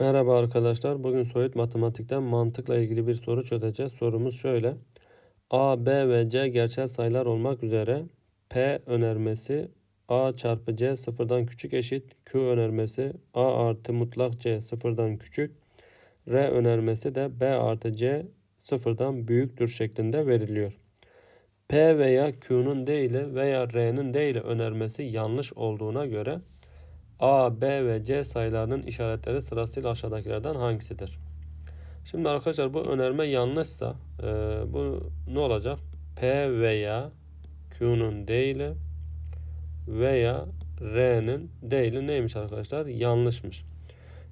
Merhaba arkadaşlar. Bugün soyut matematikten mantıkla ilgili bir soru çözeceğiz. Sorumuz şöyle. A, B ve C gerçel sayılar olmak üzere P önermesi A çarpı C sıfırdan küçük eşit. Q önermesi A artı mutlak C sıfırdan küçük. R önermesi de B artı C sıfırdan büyüktür şeklinde veriliyor. P veya Q'nun değili veya R'nin değili önermesi yanlış olduğuna göre A, B ve C sayılarının işaretleri sırasıyla aşağıdakilerden hangisidir? Şimdi arkadaşlar bu önerme yanlışsa e, bu ne olacak? P veya Q'nun değili veya R'nin değili neymiş arkadaşlar? Yanlışmış.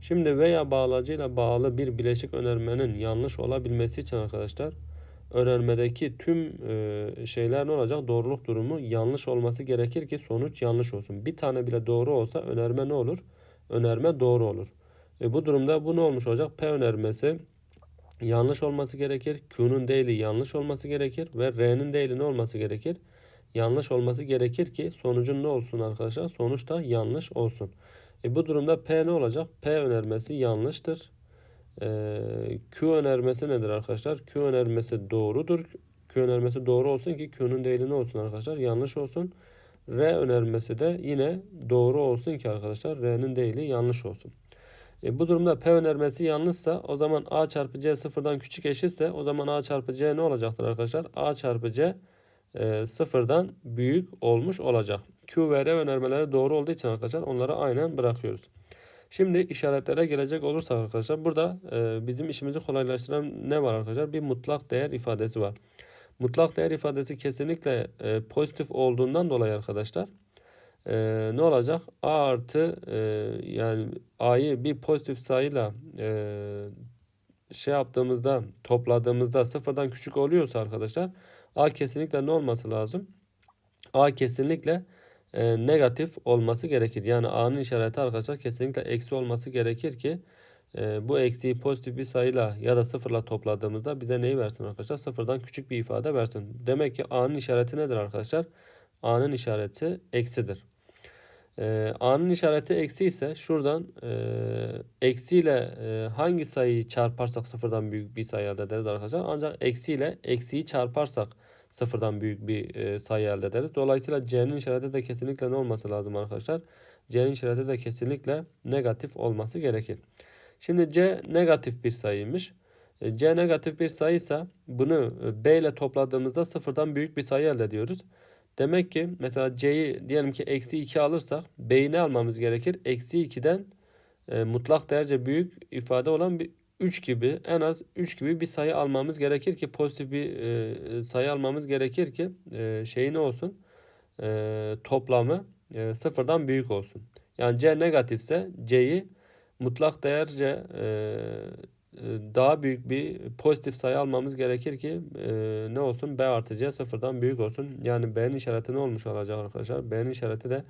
Şimdi veya bağlacıyla bağlı bir bileşik önermenin yanlış olabilmesi için arkadaşlar önermedeki tüm e, şeyler ne olacak? Doğruluk durumu yanlış olması gerekir ki sonuç yanlış olsun. Bir tane bile doğru olsa önerme ne olur? Önerme doğru olur. E, bu durumda bu ne olmuş olacak? P önermesi yanlış olması gerekir. Q'nun değili yanlış olması gerekir. Ve R'nin değili ne olması gerekir? Yanlış olması gerekir ki sonucun ne olsun arkadaşlar? Sonuç da yanlış olsun. E, bu durumda P ne olacak? P önermesi yanlıştır. Ee, Q önermesi nedir arkadaşlar? Q önermesi doğrudur. Q önermesi doğru olsun ki Q'nun değili ne olsun arkadaşlar? Yanlış olsun. R önermesi de yine doğru olsun ki arkadaşlar R'nin değili yanlış olsun. E, bu durumda P önermesi yanlışsa o zaman A çarpı C sıfırdan küçük eşitse o zaman A çarpı C ne olacaktır arkadaşlar? A çarpı C e, sıfırdan büyük olmuş olacak. Q ve R önermeleri doğru olduğu için arkadaşlar onları aynen bırakıyoruz. Şimdi işaretlere gelecek olursa arkadaşlar burada e, bizim işimizi kolaylaştıran ne var arkadaşlar? Bir mutlak değer ifadesi var. Mutlak değer ifadesi kesinlikle e, pozitif olduğundan dolayı arkadaşlar e, ne olacak? A artı yani A'yı bir pozitif sayıyla şey yaptığımızda topladığımızda sıfırdan küçük oluyorsa arkadaşlar A kesinlikle ne olması lazım? A kesinlikle e, negatif olması gerekir. Yani A'nın işareti arkadaşlar kesinlikle eksi olması gerekir ki e, bu eksiği pozitif bir sayıyla ya da sıfırla topladığımızda bize neyi versin arkadaşlar? Sıfırdan küçük bir ifade versin. Demek ki A'nın işareti nedir arkadaşlar? A'nın işareti eksidir. E, A'nın işareti eksi ise şuradan e, eksiyle e, hangi sayıyı çarparsak sıfırdan büyük bir sayı elde ederiz arkadaşlar. Ancak eksiyle eksiyi çarparsak sıfırdan büyük bir e, sayı elde ederiz. Dolayısıyla C'nin işareti de kesinlikle ne olması lazım arkadaşlar? C'nin işareti de kesinlikle negatif olması gerekir. Şimdi C negatif bir sayıymış. E, C negatif bir sayıysa bunu e, B ile topladığımızda sıfırdan büyük bir sayı elde ediyoruz. Demek ki mesela C'yi diyelim ki eksi 2 alırsak B'yi ne almamız gerekir? Eksi 2'den e, mutlak derece büyük ifade olan bir 3 gibi en az 3 gibi bir sayı almamız gerekir ki pozitif bir e, sayı almamız gerekir ki e, şeyi ne olsun e, toplamı e, sıfırdan büyük olsun. Yani C negatifse C'yi mutlak değerce e, e, daha büyük bir pozitif sayı almamız gerekir ki e, ne olsun B artı C sıfırdan büyük olsun. Yani B'nin işareti ne olmuş olacak arkadaşlar? B'nin işareti de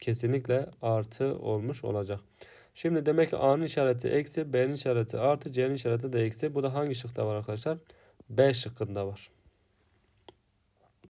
kesinlikle artı olmuş olacak. Şimdi demek ki A'nın işareti eksi, B'nin işareti artı, C'nin işareti de eksi. Bu da hangi şıkta var arkadaşlar? B şıkkında var.